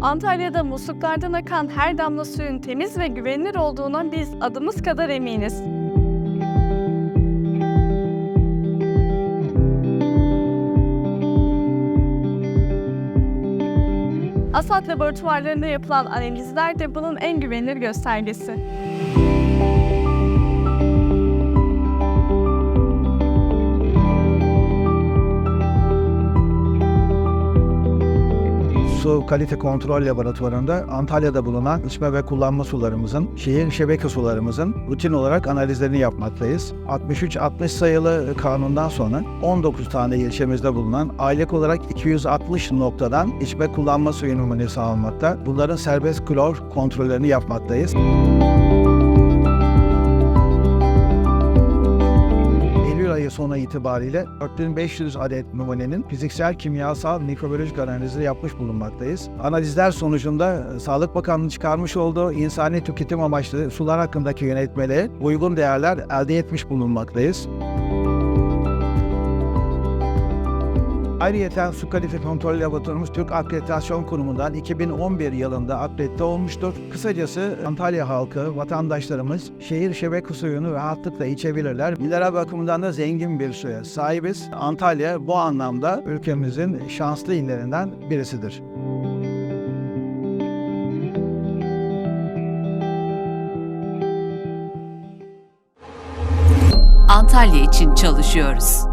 Antalya'da musluklardan akan her damla suyun temiz ve güvenilir olduğuna biz adımız kadar eminiz. Asat laboratuvarlarında yapılan analizler de bunun en güvenilir göstergesi. Su Kalite Kontrol Laboratuvarı'nda Antalya'da bulunan içme ve kullanma sularımızın, şehir şebeke sularımızın rutin olarak analizlerini yapmaktayız. 63-60 sayılı kanundan sonra 19 tane ilçemizde bulunan aylık olarak 260 noktadan içme kullanma suyu numunesi alınmakta. Bunların serbest klor kontrollerini yapmaktayız. Eylül sonu itibariyle 4500 adet numunenin fiziksel, kimyasal, mikrobiyolojik analizi yapmış bulunmaktayız. Analizler sonucunda e, Sağlık Bakanlığı çıkarmış olduğu insani tüketim amaçlı sular hakkındaki yönetmeliğe uygun değerler elde etmiş bulunmaktayız. Ayrıyeten Su Kalite Kontrol Laboratuvarımız Türk Akreditasyon Kurumu'ndan 2011 yılında akredite olmuştur. Kısacası Antalya halkı, vatandaşlarımız şehir şebeke suyunu rahatlıkla içebilirler. Mineral bakımından da zengin bir suya sahibiz. Antalya bu anlamda ülkemizin şanslı illerinden birisidir. Antalya için çalışıyoruz.